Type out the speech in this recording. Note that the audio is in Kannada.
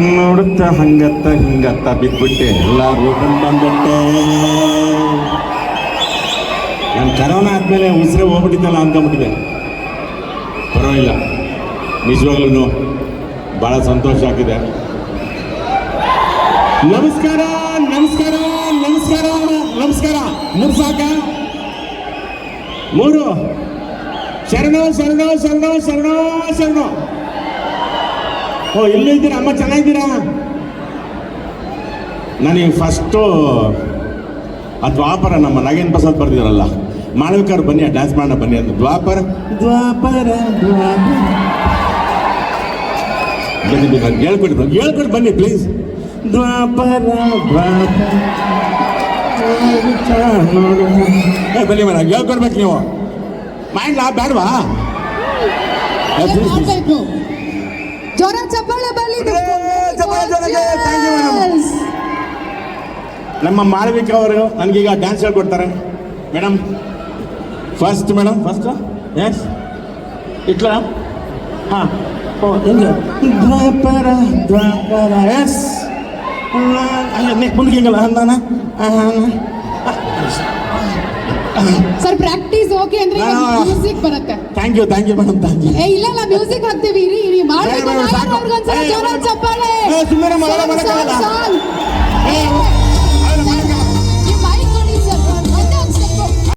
ನೋಡುತ್ತ ಹಂಗತ್ತ ಹಿಂಗತ್ತ ಬಿದ್ಬಿಟ್ಟೆ. ಎಲ್ಲರೂ ಬಂದ್ಬಿಟ್ಟೆ. ನಾನು ಕರೋನಾ ಆದ್ಮೇಲೆ ಉಸಿರೇ ಹೋಗ್ಬಿಟ್ಟಿದ್ದಲ್ಲ ಅಂದ್ಕೊಂಬಿಟ್ಟಿದೆ ಪರವಾಗಿಲ್ಲ. ನಿಜವಾಗ್ಲೂ ಭಾಳ ಸಂತೋಷ ಆಗಿದೆ. ನಮಸ್ಕಾರ ನಮಸ್ಕಾರ ನಮಸ್ಕಾರ ನಮಸ್ಕಾರ. ನಮಸ್ಕಾರ ಮೂರು. ಶರಣ ಶರಣ ಶರಣ ಶರಣ, ಶರಣು. ಓ ಎಲ್ಲೂ ಇದ್ದೀರಾ? ಅಮ್ಮ ಚೆನ್ನಾಗಿದ್ದೀರಾ? ನನಗೆ ಫಸ್ಟು ಆ ದ್ವಾಪರ ನಮ್ಮ ನಾಗೇಂದ್ರ ಪ್ರಸಾದ್ ಬರ್ದಿರಲ್ಲ ಮಾಳವಿಕರು ಬನ್ನಿ ಡ್ಯಾನ್ಸ್ ಮಾಡೋಣ ಬನ್ನಿ ಅಂತ. ದ್ವಾಪರ? ದ್ವಾಪರ ದ್ವಾಪರ. ಬನ್ನಿ ಬನ್ನಿ ಹೇಳ್ಕೊಡಿ ಬನ್ನಿ ಪ್ಲೀಸ್ ದ್ವಾಪರ ದ್ವಾಪರ ಬನ್ನಿ ಮೇಡಮ್ ಹೇಳ್ಕೊಡ್ಬೇಕು ನೀವು. ಮಾಡ್ಲಾ ಬೇಡವಾ ಏ, please, please. ಮಾಡ್ಬೇಕು ಜೋರ ಚಪ್ಪಾಳೆ. ನಮ್ಮ ಮಾಳವಿಕ ಅವರು ನನಗೀಗ ಡ್ಯಾನ್ಸ್ ಹೇಳ್ಕೊಡ್ತಾರೆ. Madam first madam first S ಇಟ್ಲ? ಹಾಂ. ಓ ಹಿಂಗೆ. ದ್ವಾಪರ ದ್ವಾಪರ ಎಸ್ ಅಲ್ಲ ನೆಕ್ ಮುಂದೆ ಹಿಂಗಲ್ಲ ಅಂದಾನ ಸರ್ ಪ್ರಾಕ್ಟೀಸ್ ಓಕೆ ಅಂದ್ರೆ ಮ್ಯೂಸಿಕ್ ಬರುತ್ತೆ. Thank you thank you madam thank you ಏ ಇಲ್ಲ ಇಲ್ಲ ಮ್ಯೂಸಿಕ್ ಹಾಕ್ತೀವಿ. ಇರಿ ಇರಿ ಮಾಡ್ಬೇಕು. ಅವರಿಗೆ ಜೋರಾಗಿ ಅವ್ರಿಗೊಂದ್ಸಲ ಏ, ಚಪ್ಪಾಳೆ ಸುಮ್ಮನೆ ಸಾಕು, ಮಾಡಕ್ಕಾಗಲ್ಲ.